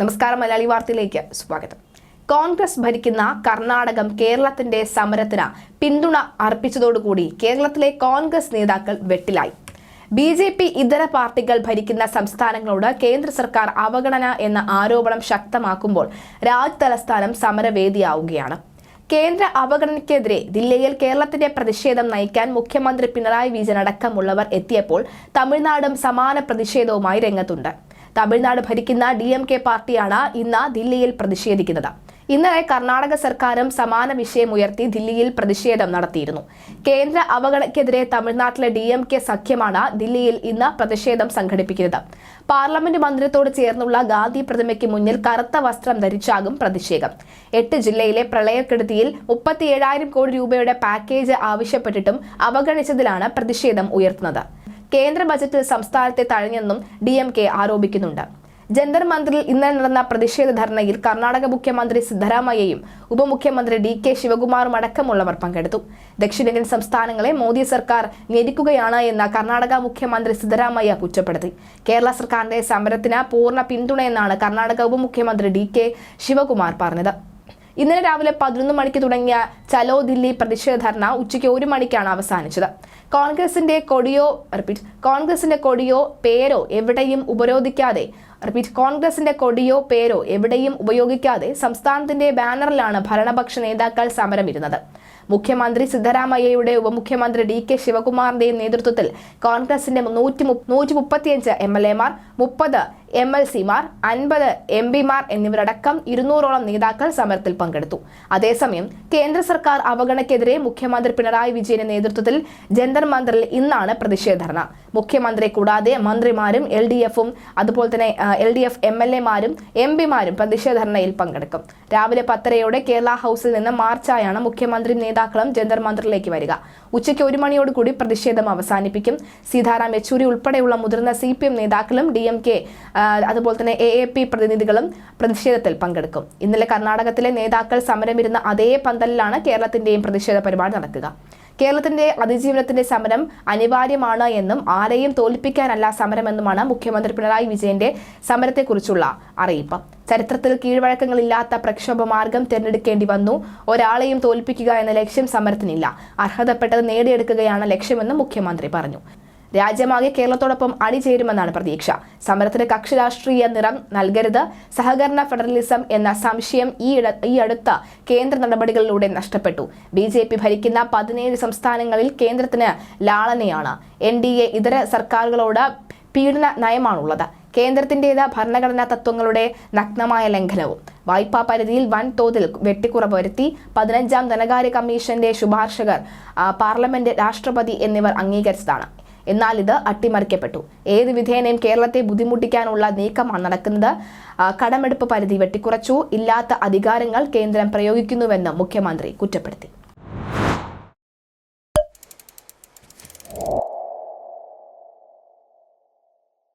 നമസ്കാരം മലയാളി വാർത്തയിലേക്ക് സ്വാഗതം. കോൺഗ്രസ് ഭരിക്കുന്ന കർണാടകം കേരളത്തിന്റെ സമരത്തിന് പിന്തുണ അർപ്പിച്ചതോടുകൂടി കേരളത്തിലെ കോൺഗ്രസ് നേതാക്കൾ വെട്ടിലായി. ബി ജെ പി ഇതര പാർട്ടികൾ ഭരിക്കുന്ന സംസ്ഥാനങ്ങളോട് കേന്ദ്ര സർക്കാർ അവഗണന എന്ന ആരോപണം ശക്തമാക്കുമ്പോൾ രാജ് തലസ്ഥാനം സമരവേദിയാവുകയാണ്. കേന്ദ്ര അവഗണനയ്ക്കെതിരെ ദില്ലിയിൽ കേരളത്തിന്റെ പ്രതിഷേധം നയിക്കാൻ മുഖ്യമന്ത്രി പിണറായി വിജയൻ അടക്കമുള്ളവർ എത്തിയപ്പോൾ തമിഴ്നാടും സമാന പ്രതിഷേധവുമായി രംഗത്തുണ്ട്. തമിഴ്നാട് ഭരിക്കുന്ന ഡി എം കെ പാർട്ടിയാണ് ഇന്ന് ദില്ലിയിൽ പ്രതിഷേധിക്കുന്നത്. ഇന്നലെ കർണാടക സർക്കാരും സമാന വിഷയം ഉയർത്തി ദില്ലിയിൽ പ്രതിഷേധം നടത്തിയിരുന്നു. കേന്ദ്ര അവഗണനയ്ക്കെതിരെ തമിഴ്നാട്ടിലെ ഡി എം കെ സഖ്യമാണ് ദില്ലിയിൽ ഇന്ന് പ്രതിഷേധം സംഘടിപ്പിക്കുന്നത്. പാർലമെന്റ് മന്ദിരത്തോട് ചേർന്നുള്ള ഗാന്ധി പ്രതിമയ്ക്ക് മുന്നിൽ കറുത്ത വസ്ത്രം ധരിച്ചാകും പ്രതിഷേധം. എട്ട് ജില്ലയിലെ പ്രളയക്കെടുതിയിൽ മുപ്പത്തിയേഴായിരം കോടി രൂപയുടെ പാക്കേജ് ആവശ്യപ്പെട്ടിട്ടും അവഗണിച്ചതിലാണ് പ്രതിഷേധം ഉയർത്തുന്നത്. കേന്ദ്ര ബജറ്റിൽ സംസ്ഥാനത്തെ തഴഞ്ഞെന്നും ഡി എം കെ ആരോപിക്കുന്നുണ്ട്. ജന്തർ മന്ദിറിൽ ഇന്നലെ നടന്ന പ്രതിഷേധ ധർണയിൽ കർണാടക മുഖ്യമന്ത്രി സിദ്ധരാമയ്യയും ഉപമുഖ്യമന്ത്രി ഡി കെ ശിവകുമാറും അടക്കമുള്ളവർ പങ്കെടുത്തു. ദക്ഷിണേന്ത്യൻ സംസ്ഥാനങ്ങളെ മോദി സർക്കാർ ഞെരിക്കുകയാണ് എന്ന് കർണാടക മുഖ്യമന്ത്രി സിദ്ധരാമയ്യ കുറ്റപ്പെടുത്തി. കേരള സർക്കാരിന്റെ സമരത്തിന് പൂർണ പിന്തുണയെന്നാണ് കർണാടക ഉപമുഖ്യമന്ത്രി ഡി കെ ശിവകുമാർ പറഞ്ഞത്. ഇന്നലെ രാവിലെ പതിനൊന്ന് മണിക്ക് തുടങ്ങിയ ചലോ ദില്ലി പ്രതിഷേധ ധർണ ഉച്ചയ്ക്ക് ഒരു മണിക്കാണ് അവസാനിച്ചത്. കോൺഗ്രസിന്റെ കൊടിയോ റിപ്പീറ്റ് കോൺഗ്രസിന്റെ കൊടിയോ പേരോ എവിടെയും ഉപരോധിക്കാതെ റിപ്പീറ്റ്. കോൺഗ്രസിന്റെ കൊടിയോ പേരോ എവിടെയും ഉപയോഗിക്കാതെ സംസ്ഥാനത്തിന്റെ ബാനറിലാണ് ഭരണപക്ഷ നേതാക്കൾ സമരമിരുന്നത്. മുഖ്യമന്ത്രി സിദ്ധരാമയ്യയുടെ ഉപമുഖ്യമന്ത്രി ഡി കെ ശിവകുമാറിന്റെയും നേതൃത്വത്തിൽ കോൺഗ്രസിന്റെ നൂറ്റി നൂറ്റി മുപ്പത്തിയഞ്ച് എം എൽ എമാർ മുപ്പത് എം എൽ സിമാർ അൻപത് എം പിമാർ എന്നിവരടക്കം ഇരുന്നൂറോളം നേതാക്കൾ സമരത്തിൽ പങ്കെടുത്തു. അതേസമയം കേന്ദ്ര സർക്കാർ അവഗണക്കെതിരെ മുഖ്യമന്ത്രി പിണറായി വിജയന്റെ നേതൃത്വത്തിൽ ജന്തർ മന്ദറിൽ ഇന്നാണ് പ്രതിഷേധ ധർണ. മുഖ്യമന്ത്രി കൂടാതെ മന്ത്രിമാരും എൽ ഡി എഫും അതുപോലെ തന്നെ L D F M L എമാരും എം പിമാരും പ്രതിഷേധ ധർണയിൽ പങ്കെടുക്കും. രാവിലെ പത്തരയോടെ കേരള ഹൌസിൽ നിന്ന് മാർച്ചായാണ് മുഖ്യമന്ത്രി നേതാക്കളും ജന്തർ മന്ദിറിലേക്ക് വരിക. ഉച്ചയ്ക്ക് ഒരു മണിയോടുകൂടി പ്രതിഷേധം അവസാനിപ്പിക്കും. സീതാറാം യെച്ചൂരി ഉൾപ്പെടെയുള്ള മുതിർന്ന സി പി എം നേതാക്കളും ഡി എം കെ അതുപോലെ തന്നെ എ എ പി പ്രതിനിധികളും പ്രതിഷേധത്തിൽ പങ്കെടുക്കും. ഇന്നലെ കർണാടകത്തിലെ നേതാക്കൾ സമരമിരുന്ന അതേ പന്തലിലാണ് കേരളത്തിന്റെയും പ്രതിഷേധ പരിപാടി നടക്കുക. കേരളത്തിന്റെ അതിജീവനത്തിന്റെ സമരം അനിവാര്യമാണ് എന്നും ആരെയും തോൽപ്പിക്കാനല്ല സമരമെന്നുമാണ് മുഖ്യമന്ത്രി പിണറായി വിജയന്റെ സമരത്തെക്കുറിച്ചുള്ള അറിയിപ്പ്. ചരിത്രത്തിൽ കീഴ്വഴക്കങ്ങളില്ലാത്ത പ്രക്ഷോഭ മാർഗം തിരഞ്ഞെടുക്കേണ്ടി വന്നു. ഒരാളെയും തോൽപ്പിക്കുക എന്ന ലക്ഷ്യം സമരത്തിനില്ല. അർഹതപ്പെട്ടത് നേടിയെടുക്കുകയാണ് ലക്ഷ്യമെന്നും മുഖ്യമന്ത്രി പറഞ്ഞു. രാജ്യമാകെ കേരളത്തോടൊപ്പം അണിചേരുമെന്നാണ് പ്രതീക്ഷ. സമരത്തിന് കക്ഷി രാഷ്ട്രീയ നിറം നൽകരുത്. സഹകരണ ഫെഡറലിസം എന്ന സംശയം ഈ ഈ അടുത്ത കേന്ദ്ര നടപടികളിലൂടെ നഷ്ടപ്പെട്ടു. ബി ജെ പി ഭരിക്കുന്ന പതിനേഴ് സംസ്ഥാനങ്ങളിൽ കേന്ദ്രത്തിന് ലാളനയാണ്. എൻ ഡി എ ഇതര സർക്കാരുകളോട് പീഡന നയമാണുള്ളത്. കേന്ദ്രത്തിന്റേത് ഭരണഘടനാ തത്വങ്ങളുടെ നഗ്നമായ ലംഘനവും. വായ്പാ പരിധിയിൽ വൻ തോതിൽ വെട്ടിക്കുറവ് വരുത്തി പതിനഞ്ചാം ധനകാര്യ കമ്മീഷന്റെ ശുപാർശകർ പാർലമെന്റ് രാഷ്ട്രപതി എന്നിവർ അംഗീകരിച്ചതാണ്. എന്നാൽ ഇത് അട്ടിമറിക്കപ്പെട്ടു. ഏത് വിധേനയും കേരളത്തെ ബുദ്ധിമുട്ടിക്കാനുള്ള നീക്കമാണ് നടക്കുന്നത്. കടമെടുപ്പ് പരിധി വെട്ടിക്കുറച്ചു. ഇല്ലാത്ത അധികാരങ്ങൾ കേന്ദ്രം പ്രയോഗിക്കുന്നുവെന്ന് മുഖ്യമന്ത്രി കുറ്റപ്പെടുത്തി.